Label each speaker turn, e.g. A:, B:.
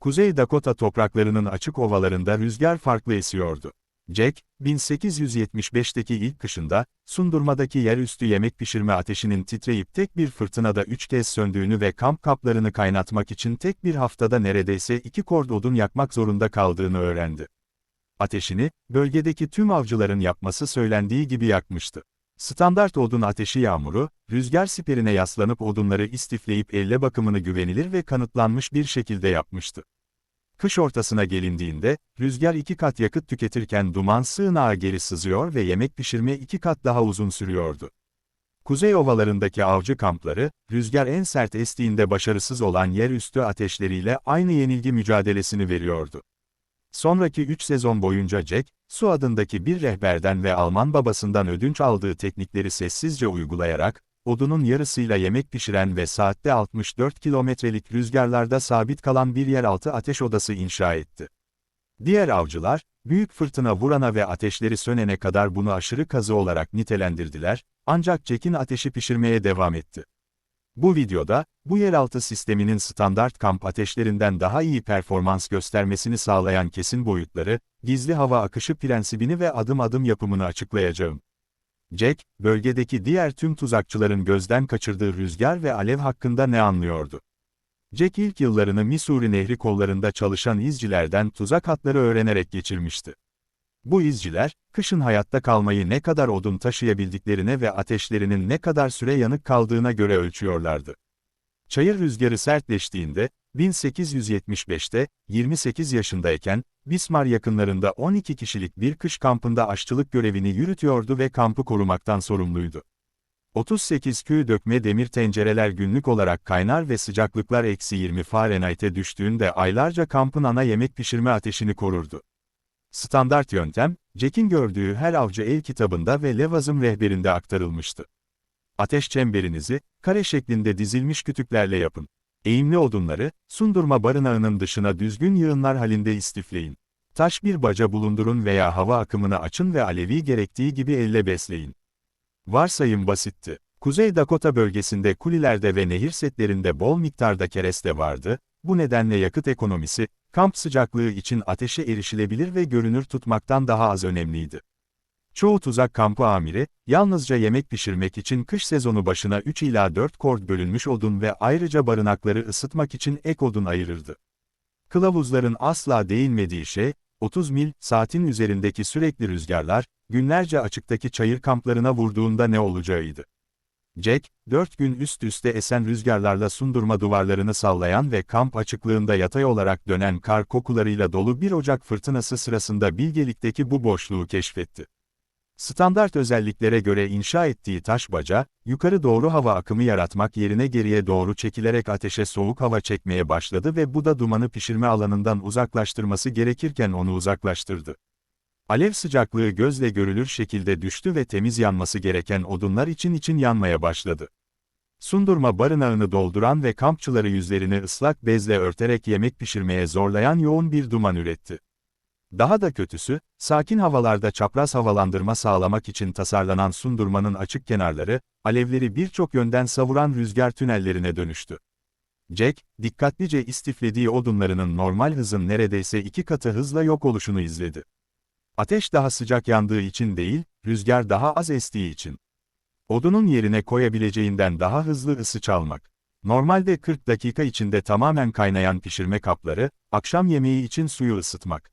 A: Kuzey Dakota topraklarının açık ovalarında rüzgar farklı esiyordu. Jack, 1875'teki ilk kışında, Sundurma'daki yerüstü yemek pişirme ateşinin titreyip tek bir fırtınada üç kez söndüğünü ve kamp kaplarını kaynatmak için tek bir haftada neredeyse iki kord odun yakmak zorunda kaldığını öğrendi. Ateşini, bölgedeki tüm avcıların yapması söylendiği gibi yakmıştı. Standart odun ateşi yağmuru, rüzgar siperine yaslanıp odunları istifleyip elle bakımını güvenilir ve kanıtlanmış bir şekilde yapmıştı. Kış ortasına gelindiğinde, rüzgar iki kat yakıt tüketirken duman sığınağa geri sızıyor ve yemek pişirme iki kat daha uzun sürüyordu. Kuzey ovalarındaki avcı kampları, rüzgar en sert estiğinde başarısız olan yerüstü ateşleriyle aynı yenilgi mücadelesini veriyordu. Sonraki 3 sezon boyunca Jack, Su adındaki bir rehberden ve Alman babasından ödünç aldığı teknikleri sessizce uygulayarak, odunun yarısıyla yemek pişiren ve saatte 64 kilometrelik rüzgarlarda sabit kalan bir yeraltı ateş odası inşa etti. Diğer avcılar, büyük fırtına vurana ve ateşleri sönene kadar bunu aşırı kazı olarak nitelendirdiler, ancak Jack'in ateşi pişirmeye devam etti. Bu videoda, bu yeraltı sisteminin standart kamp ateşlerinden daha iyi performans göstermesini sağlayan kesin boyutları, gizli hava akışı prensibini ve adım adım yapımını açıklayacağım. Jack, bölgedeki diğer tüm tuzakçıların gözden kaçırdığı rüzgar ve alev hakkında ne anlıyordu? Jack ilk yıllarını Missouri Nehri kollarında çalışan izcilerden tuzak hatları öğrenerek geçirmişti. Bu izciler, kışın hayatta kalmayı ne kadar odun taşıyabildiklerine ve ateşlerinin ne kadar süre yanık kaldığına göre ölçüyorlardı. Çayır rüzgarı sertleştiğinde, 1875'te, 28 yaşındayken, Bismar yakınlarında 12 kişilik bir kış kampında aşçılık görevini yürütüyordu ve kampı korumaktan sorumluydu. 38 kü dökme demir tencereler günlük olarak kaynar ve sıcaklıklar eksi 20 Fahrenheit'e düştüğünde aylarca kampın ana yemek pişirme ateşini korurdu. Standart yöntem, Jack'in gördüğü her avcı el kitabında ve Levazım rehberinde aktarılmıştı. Ateş çemberinizi, kare şeklinde dizilmiş kütüklerle yapın. Eğimli odunları, sundurma barınağının dışına düzgün yığınlar halinde istifleyin. Taş bir baca bulundurun veya hava akımını açın ve alevi gerektiği gibi elle besleyin. Varsayım basitti. Kuzey Dakota bölgesinde kulilerde ve nehir setlerinde bol miktarda kereste vardı, bu nedenle yakıt ekonomisi, kamp sıcaklığı için ateşe erişilebilir ve görünür tutmaktan daha az önemliydi. Çoğu tuzak kampı amiri, yalnızca yemek pişirmek için kış sezonu başına 3 ila 4 kord bölünmüş odun ve ayrıca barınakları ısıtmak için ek odun ayırırdı. Kılavuzların asla değinmediği şey, 30 mil, saatin üzerindeki sürekli rüzgarlar, günlerce açıktaki çayır kamplarına vurduğunda ne olacağıydı. Jack, dört gün üst üste esen rüzgarlarla sundurma duvarlarını sallayan ve kamp açıklığında yatay olarak dönen kar kokularıyla dolu bir ocak fırtınası sırasında bilgelikteki bu boşluğu keşfetti. Standart özelliklere göre inşa ettiği taş baca, yukarı doğru hava akımı yaratmak yerine geriye doğru çekilerek ateşe soğuk hava çekmeye başladı ve bu da dumanı pişirme alanından uzaklaştırması gerekirken onu uzaklaştırdı. Alev sıcaklığı gözle görülür şekilde düştü ve temiz yanması gereken odunlar için için yanmaya başladı. Sundurma barınağını dolduran ve kampçıları yüzlerini ıslak bezle örterek yemek pişirmeye zorlayan yoğun bir duman üretti. Daha da kötüsü, sakin havalarda çapraz havalandırma sağlamak için tasarlanan sundurmanın açık kenarları, alevleri birçok yönden savuran rüzgar tünellerine dönüştü. Jack, dikkatlice istiflediği odunlarının normal hızın neredeyse iki katı hızla yok oluşunu izledi. Ateş daha sıcak yandığı için değil, rüzgar daha az estiği için. Odunun yerine koyabileceğinden daha hızlı ısı çalmak. Normalde 40 dakika içinde tamamen kaynayan pişirme kapları, akşam yemeği için suyu ısıtmak.